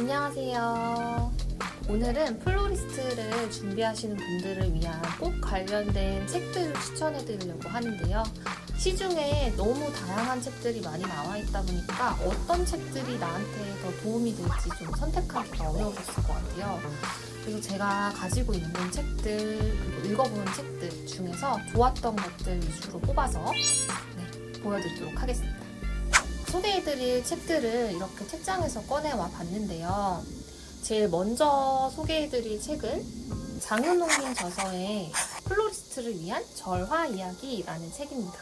안녕하세요. 오늘은 플로리스트를 준비하시는 분들을 위한 꼭 관련된 책들을 추천해 드리려고 하는데요. 시중에 너무 다양한 책들이 많이 나와 있다 보니까 어떤 책들이 나한테 더 도움이 될지 좀 선택하기가 어려우셨을 것 같아요. 그래서 제가 가지고 있는 책들, 읽어본 책들 중에서 좋았던 것들 위주로 뽑아서 네, 보여드리도록 하겠습니다. 소개해드릴 책들을 이렇게 책장에서 꺼내와 봤는데요. 제일 먼저 소개해드릴 책은 장은홍님 저서의 플로리스트를 위한 절화 이야기라는 책입니다.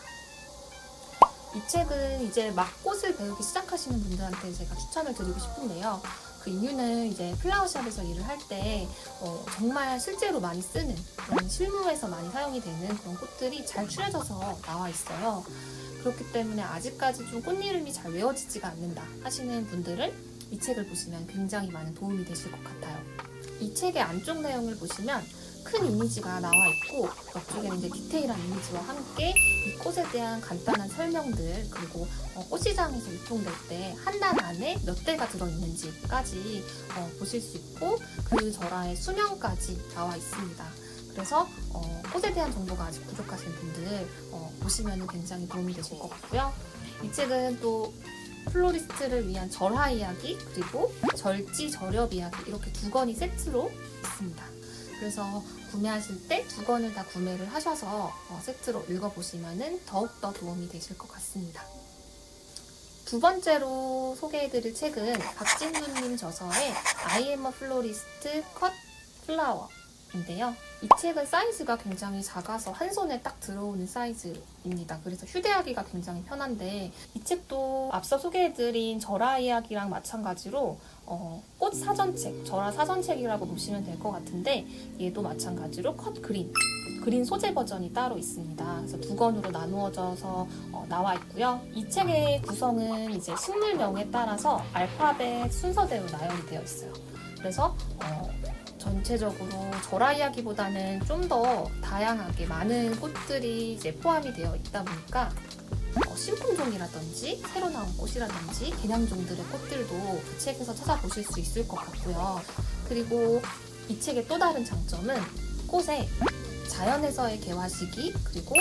이 책은 이제 막 꽃을 배우기 시작하시는 분들한테 제가 추천을 드리고 싶은데요. 그 이유는 이제 플라워샵에서 일을 할때 어, 정말 실제로 많이 쓰는 그런 실무에서 많이 사용이 되는 그런 꽃들이 잘 추려져서 나와 있어요. 그렇기 때문에 아직까지 좀 꽃 이름이 잘 외워지지가 않는다 하시는 분들은 이 책을 보시면 굉장히 많은 도움이 되실 것 같아요. 이 책의 안쪽 내용을 보시면 큰 이미지가 나와 있고 옆쪽에는 이제 디테일한 이미지와 함께 이 꽃에 대한 간단한 설명들 그리고 어, 꽃시장에서 유통될 때 한 단 안에 몇 대가 들어있는지까지 어, 보실 수 있고 그 절하의 수명까지 나와 있습니다. 그래서 어, 꽃에 대한 정보가 아직 부족하신 분들 어, 보시면 굉장히 도움이 되실 것 같고요. 이 책은 또 플로리스트를 위한 절화 이야기 그리고 절지 절엽 이야기 이렇게 두 권이 세트로 있습니다. 그래서 구매하실 때 두 권을 다 구매를 하셔서 어, 세트로 읽어보시면 더욱더 도움이 되실 것 같습니다. 두 번째로 소개해드릴 책은 박진구님 저서의 I am a florist cut flower 인데요. 이 책은 사이즈가 굉장히 작아서 한 손에 딱 들어오는 사이즈입니다. 그래서 휴대하기가 굉장히 편한데 이 책도 앞서 소개해드린 절화 이야기랑 마찬가지로 어, 꽃 사전책, 절화 사전책이라고 보시면 될 것 같은데 얘도 마찬가지로 컷 그린, 그린 소재 버전이 따로 있습니다. 그래서 두 권으로 나누어져서 어, 나와 있고요. 이 책의 구성은 이제 식물명에 따라서 알파벳 순서대로 나열이 되어 있어요. 그래서 어, 전체적으로 절화 이야기보다는 좀 더 다양하게 많은 꽃들이 이제 포함이 되어 있다 보니까 어, 신품종이라든지 새로 나온 꽃이라든지 개량종들의 꽃들도 그 책에서 찾아보실 수 있을 것 같고요. 그리고 이 책의 또 다른 장점은 꽃의 자연에서의 개화 시기 그리고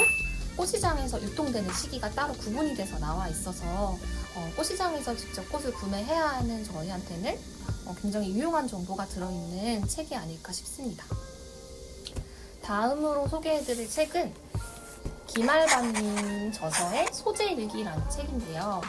꽃시장에서 유통되는 시기가 따로 구분이 돼서 나와 있어서 어, 꽃시장에서 직접 꽃을 구매해야 하는 저희한테는 어, 굉장히 유용한 정보가 들어있는 책이 아닐까 싶습니다. 다음으로 소개해드릴 책은 김알바님 저서의 소재일기라는 책인데요.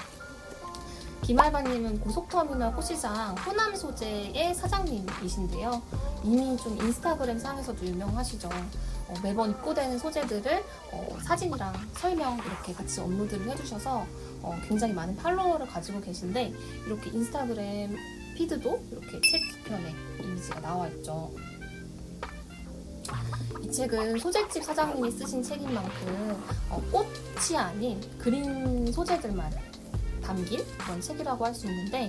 김알바님은 고속터미널 꽃시장 호남 소재의 사장님이신데요. 이미 좀 인스타그램 상에서도 유명하시죠. 어, 매번 입고되는 소재들을 어, 사진이랑 설명 이렇게 같이 업로드를 해주셔서 어, 굉장히 많은 팔로워를 가지고 계신데 이렇게 인스타그램 피드도 이렇게 책 뒤편에 이미지가 나와 있죠. 이 책은 소재집 사장님이 쓰신 책인 만큼 어, 꽃이 아닌 그린 소재들만 담긴 그런 책이라고 할 수 있는데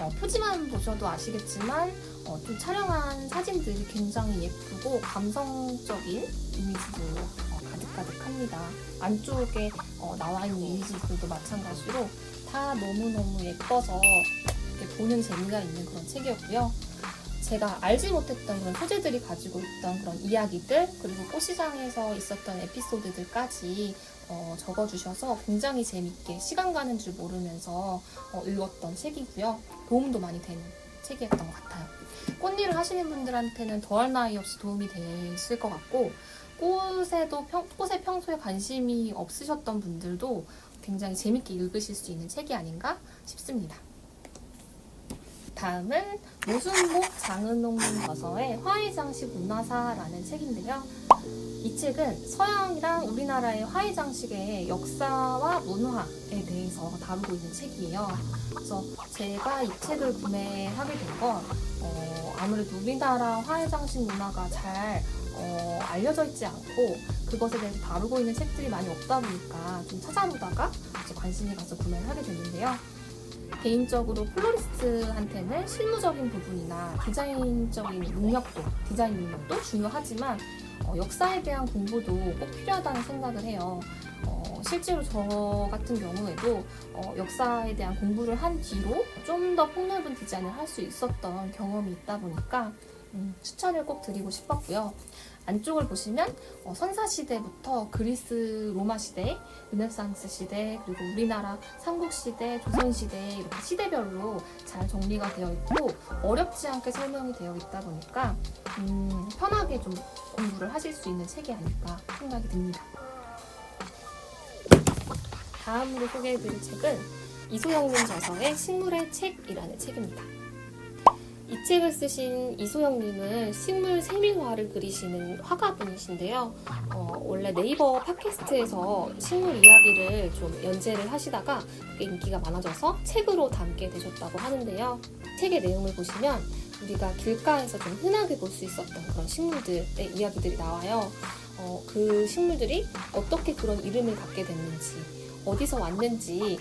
어, 표지만 보셔도 아시겠지만 어, 좀 촬영한 사진들이 굉장히 예쁘고 감성적인 이미지로 어, 가득가득합니다. 안쪽에 어, 나와 있는 이미지들도 마찬가지로 다 너무너무 예뻐서 이렇게 보는 재미가 있는 그런 책이었고요. 제가 알지 못했던 그런 소재들이 가지고 있던 그런 이야기들 그리고 꽃시장에서 있었던 에피소드들까지 어, 적어주셔서 굉장히 재밌게 시간 가는 줄 모르면서 어, 읽었던 책이고요. 도움도 많이 되는 책이었던 것 같아요. 꽃일을 하시는 분들한테는 더할 나위 없이 도움이 되실 것 같고 꽃에도 평, 꽃에 평소에 관심이 없으셨던 분들도 굉장히 재밌게 읽으실 수 있는 책이 아닌가 싶습니다. 다음은 모순목 장은홍님 저서의 화훼장식 문화사라는 책인데요. 이 책은 서양이랑 우리나라의 화훼장식의 역사와 문화에 대해서 다루고 있는 책이에요. 그래서 제가 이 책을 구매하게 된건 어, 아무래도 우리나라 화훼장식 문화가 잘 어, 알려져 있지 않고 그것에 대해서 다루고 있는 책들이 많이 없다 보니까 좀 찾아보다가 관심이 가서 구매를 하게 됐는데요. 개인적으로 플로리스트한테는 실무적인 부분이나 디자인적인 능력도, 디자인 능력도 중요하지만 어, 역사에 대한 공부도 꼭 필요하다는 생각을 해요. 어, 실제로 저 같은 경우에도 어, 역사에 대한 공부를 한 뒤로 좀 더 폭넓은 디자인을 할 수 있었던 경험이 있다 보니까 음, 추천을 꼭 드리고 싶었고요. 안쪽을 보시면 어, 선사 시대부터 그리스 로마 시대, 르네상스 시대, 그리고 우리나라 삼국 시대, 조선 시대 이렇게 시대별로 잘 정리가 되어 있고 어렵지 않게 설명이 되어 있다 보니까 음, 편하게 좀 공부를 하실 수 있는 책이 아닐까 생각이 듭니다. 다음으로 소개해드릴 책은 이소영님 저서의 식물의 책이라는 책입니다. 이 책을 쓰신 이소영님은 식물 세밀화를 그리시는 화가분이신데요. 어, 원래 네이버 팟캐스트에서 식물 이야기를 좀 연재를 하시다가 인기가 많아져서 책으로 담게 되셨다고 하는데요. 책의 내용을 보시면 우리가 길가에서 좀 흔하게 볼 수 있었던 그런 식물들의 이야기들이 나와요. 어, 그 식물들이 어떻게 그런 이름을 갖게 됐는지, 어디서 왔는지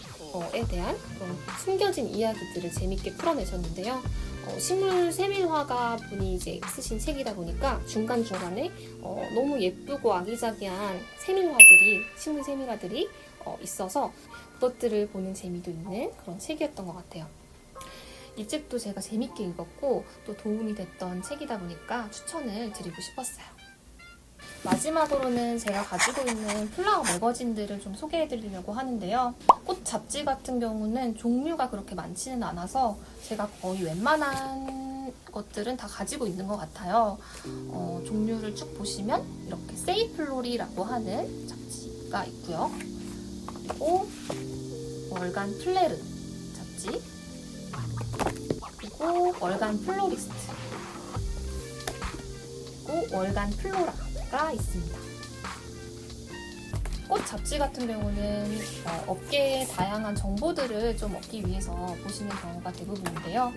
에 대한 그런 숨겨진 이야기들을 재밌게 풀어내셨는데요. 어, 식물 세밀화가 분이 이제 쓰신 책이다 보니까 중간중간에 어, 너무 예쁘고 아기자기한 세밀화들이, 식물 세밀화들이 어, 있어서 그것들을 보는 재미도 있는 그런 책이었던 것 같아요. 이 책도 제가 재밌게 읽었고 또 도움이 됐던 책이다 보니까 추천을 드리고 싶었어요. 마지막으로는 제가 가지고 있는 플라워 매거진들을 좀 소개해 드리려고 하는데요. 꽃 잡지 같은 경우는 종류가 그렇게 많지는 않아서 제가 거의 웬만한 것들은 다 가지고 있는 것 같아요. 어, 종류를 쭉 보시면 이렇게 세이플로리라고 하는 잡지가 있고요. 그리고 월간 플레르 잡지 그리고 월간 플로리스트 그리고 월간 플로라 가 있습니다. 꽃 잡지 같은 경우는 어, 업계의 다양한 정보들을 좀 얻기 위해서 보시는 경우가 대부분인데요.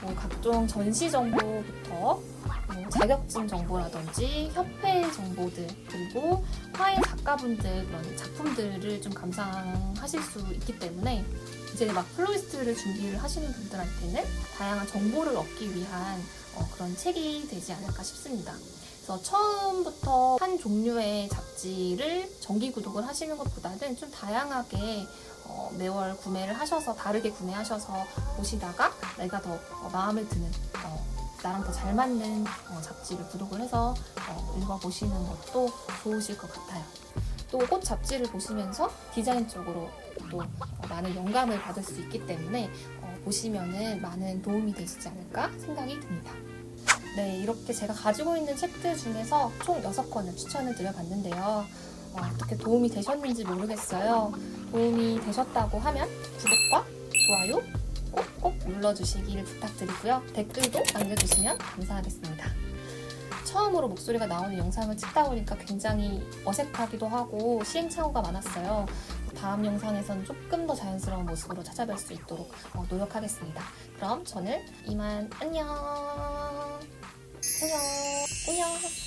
뭐 각종 전시 정보부터 뭐 자격증 정보라든지 협회 정보들 그리고 화해 작가분들 그런 작품들을 좀 감상하실 수 있기 때문에 이제 막 플로리스트를 준비를 하시는 분들한테는 다양한 정보를 얻기 위한 어, 그런 책이 되지 않을까 싶습니다. 그래서 처음부터 한 종류의 잡지를 정기 구독을 하시는 것보다는 좀 다양하게 어, 매월 구매를 하셔서 다르게 구매하셔서 보시다가 내가 더 어, 마음에 드는 어, 나랑 더 잘 맞는 어, 잡지를 구독을 해서 어, 읽어보시는 것도 좋으실 것 같아요. 또 꽃 잡지를 보시면서 디자인적으로 또 어, 많은 영감을 받을 수 있기 때문에 어, 보시면은 많은 도움이 되시지 않을까 생각이 듭니다. 네, 이렇게 제가 가지고 있는 책들 중에서 총 6권을 추천을 드려봤는데요. 어, 어떻게 도움이 되셨는지 모르겠어요. 도움이 되셨다고 하면 구독과 좋아요 꼭꼭 눌러주시기를 부탁드리고요. 댓글도 남겨주시면 감사하겠습니다. 처음으로 목소리가 나오는 영상을 찍다 보니까 굉장히 어색하기도 하고 시행착오가 많았어요. 다음 영상에서는 조금 더 자연스러운 모습으로 찾아뵐 수 있도록 어, 노력하겠습니다. 그럼 저는 이만 안녕. 안녕. 안녕.